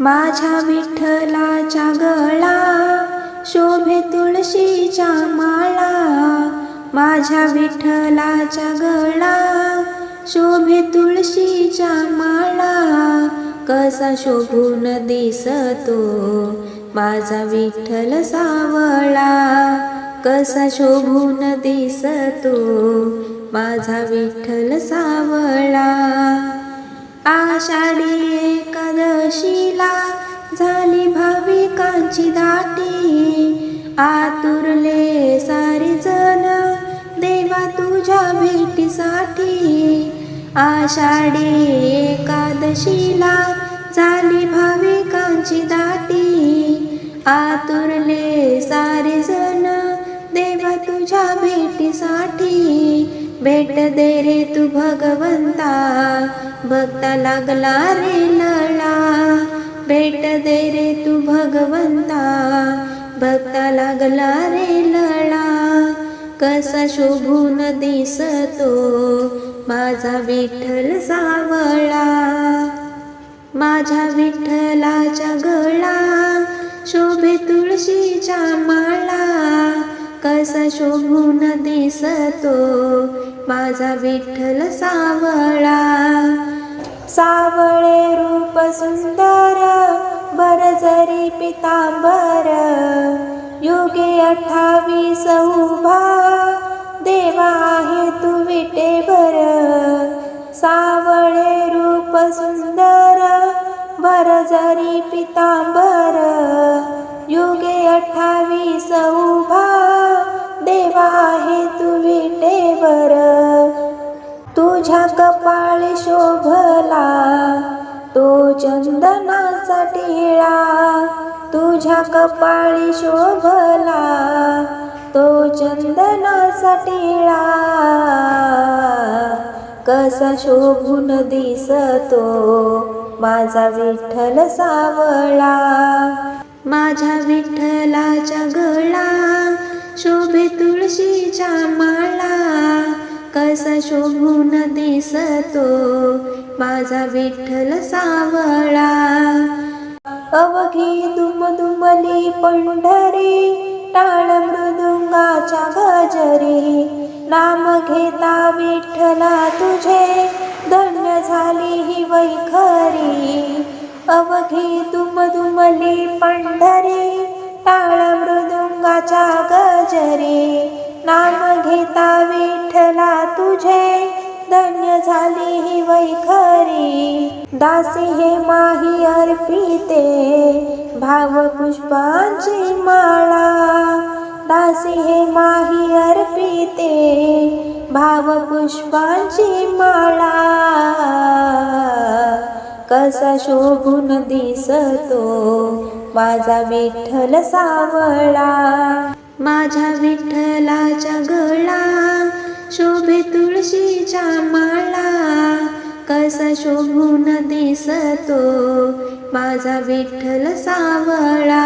माझ्या विठ्ठलाच्या गळा शोभे तुळशीच्या माळा. माझ्या विठ्ठलाच्या गळा शोभे तुळशीच्या माळा. कसा शोभून दिसतो माझा विठ्ठल सावळा. कसा शोभून दिसतो माझा विठ्ठल सावळा. आषाढी भाविकांची दाटी आतुरले सारे जण देवा तुझ्या भेटीसाठी आषाढी एकादशीला झाली भाविकांची दाटी. आतुरले सारे जण देवा तुझ्या भेटीसाठी भेट दे रे तू भगवंता. भक्ता लागला रे लळा. भेट दे रे तू भगवंता. भक्ता लागला रे लळा. कसा शोभून दिसतो माझा विठ्ठल सावळा. माझ्या विठ्ठलाच्या गळा शोभे तुळशीच्या माळा. कसा शोभून दिसतो माझा विठ्ठल सावळा. पितांबर युगे अठ्ठावीस उभा देवा आहे तू विटेबर सावळे रूप सुंदर भर जरी पितांबर युगे अठ्ठावीस उभा देवा आहे तू विटेवर. तुझ्या कपाळी शोभला तो चंदनासाठी तुझ्या कपाळी शोभला तो चंदनाचा टिळा कसा शोभून दिसतो माझा विठ्ठल सावळा. माझ्या विठ्ठलाच्या गळा शोभे तुळशीच्या माळा. कसा शोभून दिसतो माझा विठ्ठल सावळा. अवघी दुमदुमली पंढरी टाळ मृदुंगाच्या गजरी. नाम घेता विठ्ठला तुझे धन्य झाली ही वैखरी. अवघी दुमदुमली पंढरी टाळ मृदुंगाच्या गजरी. नाम घेता विठ्ठला तुझे धन्य झाली ही वैखरी. दासी हे माही अर्पिते भाव पुष्पांची माळा. दासी हे माही अर्पिते भाव पुष्पांची माळा. कसा शोभून दिसतो माझा विठ्ठल सावळा. माझ्या विठ्ठलाच्या गळा शोभे तुळशीच्या माळा कसा शोभून दिसतो माझा विठ्ठल सावळा.